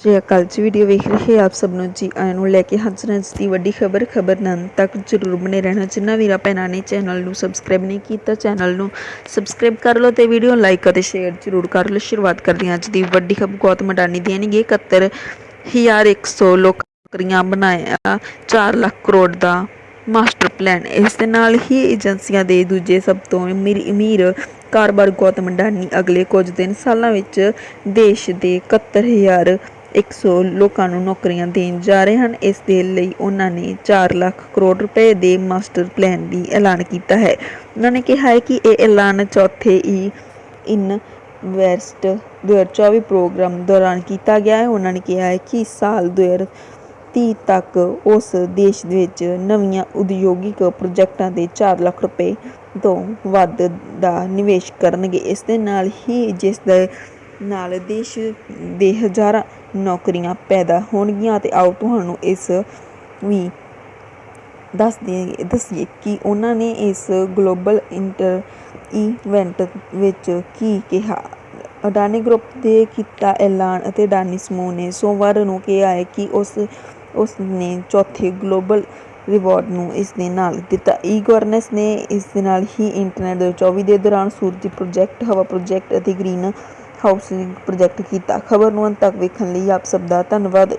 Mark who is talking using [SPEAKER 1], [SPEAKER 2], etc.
[SPEAKER 1] ਸ੍ਰੀ ਅਕਾਲ ਜੀ ਵੀਡੀਓ ਵੇਖ ਰਹੇ ਆਪ ਸਭ ਨੂੰ, ਜੀ ਆਇਆਂ ਨੂੰ ਲੈ ਕੇ ਹਾਜ਼ਰ ਹਾਂ ਦੀ ਵੱਡੀ ਖਬਰ ਖਬਰ ਨਾਲ ਤੱਕ ਜਰੂਰ ਬਣੇ ਰਹਿਣਾ। ਜਿਨ੍ਹਾਂ ਵੀਰਾਂ ਭੈਣਾਂ ਨੇ ਚੈਨਲ ਨੂੰ ਸਬਸਕ੍ਰਾਈਬ ਨਹੀਂ ਕੀਤਾ, ਚੈਨਲ ਨੂੰ ਸਬਸਕ੍ਰਾਈਬ ਕਰ ਲਓ ਤੇ ਵੀਡੀਓ ਲਾਈਕ ਅਤੇ ਸ਼ੇਅਰ ਜਰੂਰ ਕਰ ਲਓ। ਸ਼ੁਰੂਆਤ ਕਰਦੇ ਹਾਂ ਅੱਜ ਦੀ ਵੱਡੀ ਖਬਰ, ਗੌਤਮ ਅਡਾਨੀ ਦੀਆਂ ਨੇ 71100 ਲੋਕਾਂ ਨੌਕਰੀਆਂ ਬਣਾਇਆ 4 ਲੱਖ ਕਰੋੜ ਦਾ ਮਾਸਟਰ ਪਲਾਨ ਇਸ ਦੇ ਨਾਲ ਹੀ ਏਜੰਸੀਆਂ ਦੇ ਦੂਜੇ ਸਭ ਤੋਂ ਅਮੀਰ ਅਮੀਰ ਕਾਰੋਬਾਰ ਗੌਤਮ ਅਡਾਨੀ ਅਗਲੇ ਕੁਝ ਦਿਨ ਸਾਲਾਂ ਵਿੱਚ ਦੇਸ਼ ਦੇ 71000 100 ਲੋਕਾਂ ਨੂੰ ਨੌਕਰੀਆਂ ਦੇਣ ਜਾ ਰਹੇ ਹਨ। ਇਸ ਦੇ ਲਈ ਉਹਨਾਂ ਨੇ 4 ਲੱਖ ਕਰੋੜ ਰੁਪਏ ਦੇ ਮਾਸਟਰ ਪਲਾਨ ਦੀ ਐਲਾਨ ਕੀਤਾ ਹੈ। ਉਹਨਾਂ ਨੇ ਕਿਹਾ ਹੈ ਕਿ ਇਹ ਐਲਾਨ ਚੌਥੇ ਹੀ ਇਨ ਵੈਸਟ 2024 ਪ੍ਰੋਗਰਾਮ ਦੌਰਾਨ ਕੀਤਾ ਗਿਆ ਹੈ। ਉਹਨਾਂ ਨੇ ਕਿਹਾ ਹੈ ਕਿ ਸਾਲ 2030 ਤੱਕ ਉਸ ਦੇਸ਼ ਵਿੱਚ ਨਵੀਆਂ ਉਦਯੋਗਿਕ ਪ੍ਰੋਜੈਕਟਾਂ ਦੇ 4 ਲੱਖ ਰੁਪਏ ਤੋਂ ਵੱਧ ਦਾ ਨਿਵੇਸ਼ ਕਰਨਗੇ। ਇਸ ਦੇ ਨਾਲ ਹੀ ਜਿਸ ਦੇ ਨਾਲ ਦੇਸ਼ ਦੇ ਹਜ਼ਾਰਾਂ ਨੌਕਰੀਆਂ ਪੈਦਾ ਹੋਣਗੀਆਂ ਅਤੇ ਆਓ ਤੁਹਾਨੂੰ ਇਸ ਵੀ ਦੱਸ ਦੇ ਦੱਸੀਏ ਕਿ ਉਹਨਾਂ ਨੇ ਇਸ ਗਲੋਬਲ ਇੰਟਰ ਇਵੈਂਟ ਵਿੱਚ ਕੀ ਕਿਹਾ। ਅਡਾਨੀ ਗਰੁੱਪ ਦੇ ਕੀਤਾ ਐਲਾਨ ਅਤੇ ਅਡਾਨੀ ਸਮੂਹ ਨੇ ਸੋਮਵਾਰ ਨੂੰ ਕਿਹਾ ਹੈ ਕਿ ਉਸ ਉਸ ਨੇ ਚੌਥੇ ਗਲੋਬਲ ਰਿਵਾਰਡ ਨੂੰ ਇਸ ਦੇ ਨਾਲ ਦਿੱਤਾ। ਈ ਗਵਰਨੈਂਸ ਨੇ ਇਸ ਦੇ ਨਾਲ ਹੀ ਇੰਟਰਨੈਟ ਦੇ 24 ਦੇ ਦੌਰਾਨ ਸੂਰਜ ਪ੍ਰੋਜੈਕਟ, ਹਵਾ ਪ੍ਰੋਜੈਕਟ ਅਤੇ ਗ੍ਰੀਨ ਹਾਊਸਿੰਗ ਪ੍ਰੋਜੈਕਟ ਕੀਤਾ। ਖਬਰ ਨੂੰ ਅੰਤ ਤੱਕ ਵੇਖਣ ਲਈ ਆਪ ਸਭ ਦਾ ਧੰਨਵਾਦ।